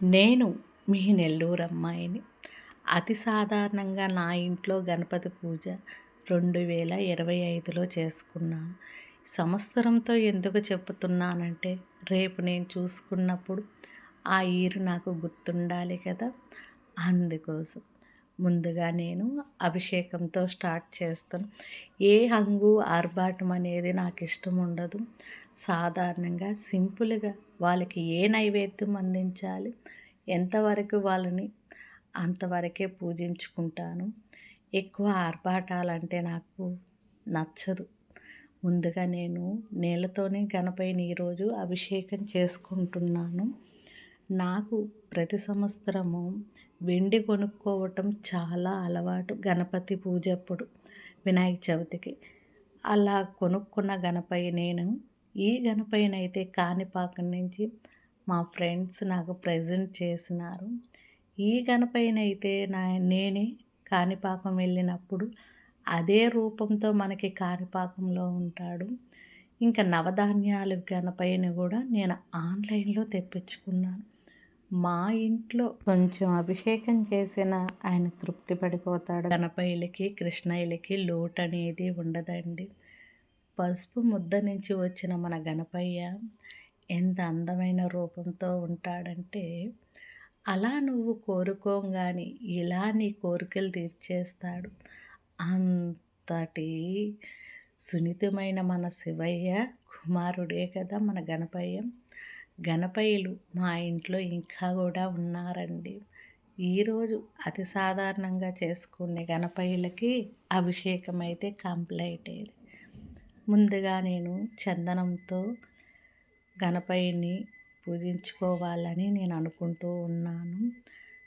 నేను మీ నెల్లూరు అమ్మాయిని. అతి సాధారణంగా నా ఇంట్లో గణపతి పూజ రెండు వేల ఇరవై ఐదులో చేసుకున్నాను సంవత్సరంతో ఎందుకు చెప్తున్నానంటే రేపు నేను చూసుకున్నప్పుడు ఆ ఈరు నాకు గుర్తుండాలి కదా! అందుకోసం. ముందుగా నేను అభిషేకంతో స్టార్ట్ చేస్తాను. ఏ హంగు ఆర్భాటం అనేది నాకు ఇష్టం ఉండదు. సాధారణంగా సింపుల్గా వాళ్ళకి ఏ నైవేద్యం అందించాలి ఎంతవరకు వాళ్ళని అంతవరకే పూజించుకుంటాను ఎక్కువ ఆర్భాటాలంటే నాకు నచ్చదు. ముందుగా నేను నీళ్ళతోనే గణపైన ఈరోజు అభిషేకం చేసుకుంటున్నాను. నాకు ప్రతి సంవత్సరము వెండి కొనుక్కోవటం చాలా అలవాటు గణపతి పూజ అప్పుడు వినాయక చవితికి. అలా కొనుక్కున్న గణపయ్య నేను ఈ గణపయ్యనైతే కాణిపాకం నుంచి మా ఫ్రెండ్స్ నాకు ప్రజెంట్ చేసినారు ఈ గణపయ్యనైతే నా నేనే కాణిపాకం వెళ్ళినప్పుడు అదే రూపంతో మనకి కాణిపాకంలో ఉంటాడు. ఇంకా నవధాన్యాలు గనపైన కూడా నేను ఆన్లైన్లో తెప్పించుకున్నాను. మా ఇంట్లో కొంచెం అభిషేకం చేసిన ఆయన తృప్తి పడిపోతాడు. గణపయ్యలకి కృష్ణయ్యలకి లోటు అనేది ఉండదండి. పసుపు ముద్ద నుంచి వచ్చిన మన గణపయ్య ఎంత అందమైన రూపంతో ఉంటాడంటే అలా నువ్వు కోరుకోగాని ఇలా నీ కోరికలు తీర్చేస్తాడు. అంతటి సున్నితమైన మన శివయ్య కుమారుడే కదా మన గణపయ్య. గణపయ్యలు మా ఇంట్లో ఇంకా కూడా ఉన్నారండి. ఈరోజు అతి సాధారణంగా చేసుకునే గణపయ్యలకి అభిషేకం అయితే కంప్లీట్ అయ్యేది. ముందుగా నేను చందనంతో గణపయ్యని పూజించుకోవాలని నేను అనుకుంటూ ఉన్నాను.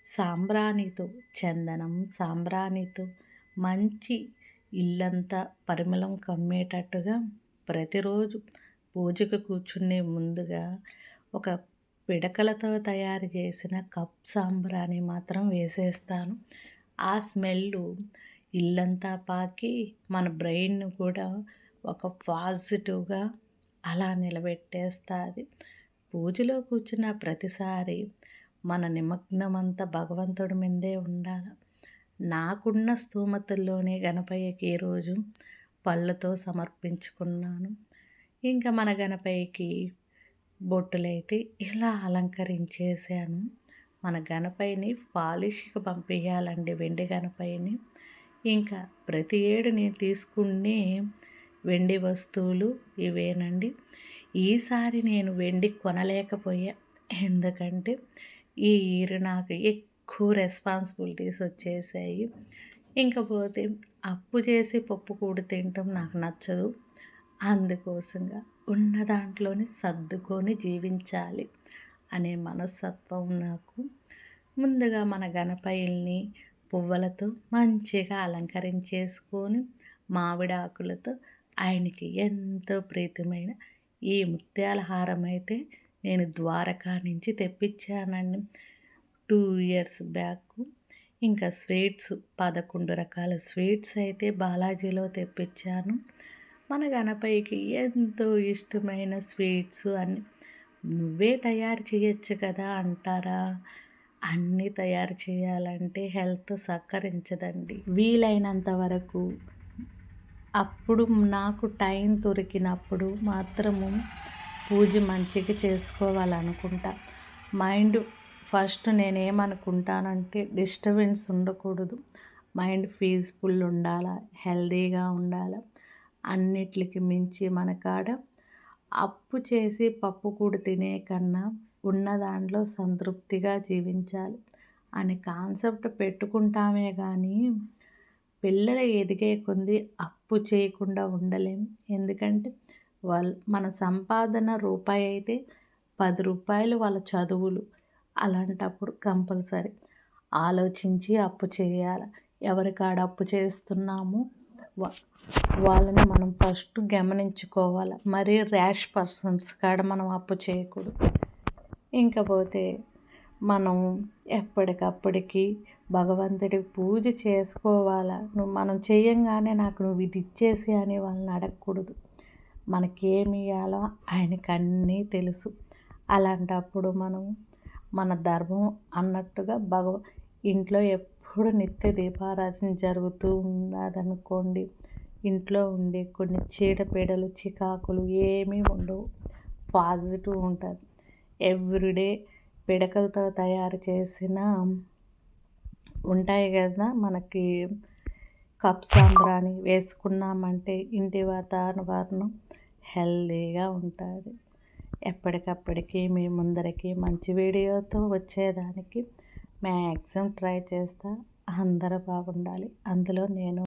సాంబ్రాణితో చందనం సాంబ్రాణితో మంచి ఇల్లంతా పరిమళం కమ్మేటట్టుగా ప్రతిరోజు పూజకు కూర్చునే ముందుగా ఒక పిడకలతో తయారు చేసిన కప్ సాంబ్రాణి మాత్రం వేసేస్తాను. ఆ స్మెల్ ఇల్లంతా పాకి మన బ్రెయిన్ కూడా ఒక పాజిటివ్గా అలా నిలబెట్టేస్తుంది. పూజలో కూర్చున్న ప్రతిసారి మన నిమగ్నమంతా భగవంతుడి మీదే ఉండాలి. నాకున్న స్థూమతుల్లోనే గణపయ్యకి ఈరోజు పళ్ళతో సమర్పించుకున్నాను. ఇంకా మన గణపయ్యకి బొట్టులైతే ఇలా అలంకరించేసాను మన గణపయ్యని పాలిష్కి పంపించాలండి వెండి గణపయ్యని. ఇంకా ప్రతి ఏడు నేను తీసుకునే వెండి వస్తువులు ఇవేనండి. ఈసారి నేను వెండి కొనలేకపోయా. ఎందుకంటే ఈ ఇయర్ నాకు ఎక్కువ రెస్పాన్సిబిలిటీస్ వచ్చేసాయి. ఇంకపోతే అప్పు చేసి పప్పు కూడి తినటం నాకు నచ్చదు. అందుకోసంగా ఉన్న దాంట్లోనే సర్దుకొని జీవించాలి అనే మనస్తత్వం నాకు. ముందుగా మన గణపయ్యల్ని పువ్వులతో మంచిగా అలంకరించేసుకొని మామిడాకులతో ఆయనకి ఎంతో ప్రీతమైన ఈ ముత్యాల హారం అయితే నేను ద్వారకా నుంచి తెప్పించానండి. టూ ఇయర్స్ బ్యాక్ ఇంకా స్వీట్స్ పదకొండు రకాల స్వీట్స్ అయితే బాలాజీలో తెప్పించాను. మన గణపయ్యకి ఎంతో ఇష్టమైన స్వీట్స్ అన్ని. నువ్వే తయారు చేయొచ్చు కదా అంటారా? అన్నీ తయారు చేయాలంటే హెల్త్ సహకరించదండి. వీలైనంత వరకు అప్పుడు నాకు టైం దొరికినప్పుడు మాత్రము పూజ మంచిగా చేసుకోవాలనుకుంటా. మైండ్ ఫస్ట్ నేనేమనుకుంటానంటే డిస్టర్బెన్స్ ఉండకూడదు. మైండ్ పీస్ఫుల్ ఉండాలి హెల్దీగా ఉండాలి అన్నిటికి మించి మన కాడ అప్పు చేసి పప్పు కూడు తినే కన్నా ఉన్న దాంట్లో సంతృప్తిగా జీవించాలి. అనే కాన్సెప్ట్ పెట్టుకుంటామే కానీ పిల్లలు ఎదిగే కొద్ది అప్పు చేయకుండా ఉండలేం. ఎందుకంటే వాళ్ళు మన సంపాదన రూపాయి అయితే పది రూపాయలు వాళ్ళ చదువులు. అలాంటప్పుడు కంపల్సరీ ఆలోచించి అప్పు చేయాలి. ఎవరికాడ అప్పు చేస్తున్నాము వాళ్ళని మనం ఫస్ట్ గమనించుకోవాలి. మరీ ర్యాష్ పర్సన్స్ కాడ మనం అప్పు చేయకూడదు. ఇంకపోతే మనం ఎప్పటికప్పటికి భగవంతుడికి పూజ చేసుకోవాలా? నువ్వు మనం చేయంగానే నాకు నువ్వు ఇది ఇచ్చేసి అని వాళ్ళని అడగకూడదు. మనకేమి ఇవ్వాలో ఆయనకు అన్నీ తెలుసు. అలాంటప్పుడు మనం మన ధర్మం అన్నట్టుగా భగవ ఇంట్లో ఎప్పుడు నిత్య దీపారాధన జరుగుతూ ఉన్నదనుకోండి ఇంట్లో ఉండే కొన్ని చీడపీడలు చికాకులు ఏమీ ఉండవు. పాజిటివ్ ఉంటుంది. ఎవ్రీడే పిడకలతో తయారు చేసిన ఉంటాయి కదా మనకి కప్ సాంబ్రాణి వేసుకున్నామంటే ఇంటి వాతావరణం హెల్దీగా ఉంటుంది. ఎప్పటికప్పటికి మీ ముందరికి మంచి వీడియోతో వచ్చేదానికి మ్యాక్సిమం ట్రై చేస్తా. అందరూ బాగుండాలి. అందులో నేను